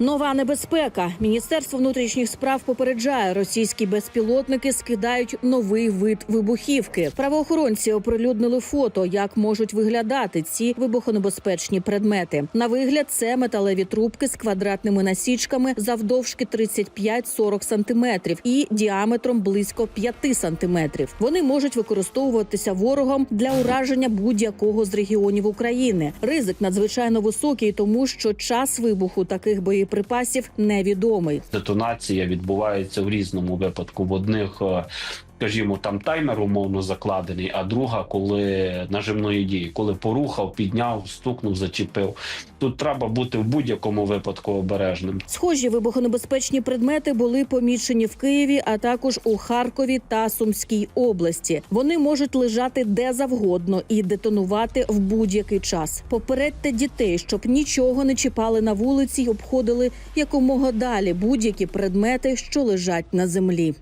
Нова небезпека. Міністерство внутрішніх справ попереджає, російські безпілотники скидають новий вид вибухівки. Правоохоронці оприлюднили фото, як можуть виглядати ці вибухонебезпечні предмети. На вигляд це металеві трубки з квадратними насічками завдовжки 35-40 сантиметрів і діаметром близько 5 сантиметрів. Вони можуть використовуватися ворогом для ураження будь-якого з регіонів України. Ризик надзвичайно високий, тому що час вибуху таких боєприпасів невідомий. Детонація відбувається в різному випадку. В одних, е, скажімо, там таймер умовно закладений, а друга, коли нажимної дії, коли порухав, підняв, стукнув, зачепив. Тут треба бути в будь-якому випадку обережним. Схожі вибухонебезпечні предмети були помічені в Києві, а також у Харкові та Сумській області. Вони можуть лежати де завгодно і детонувати в будь-який час. Попередьте дітей, щоб нічого не чіпали на вулиці й обходили якомога далі будь-які предмети, що лежать на землі.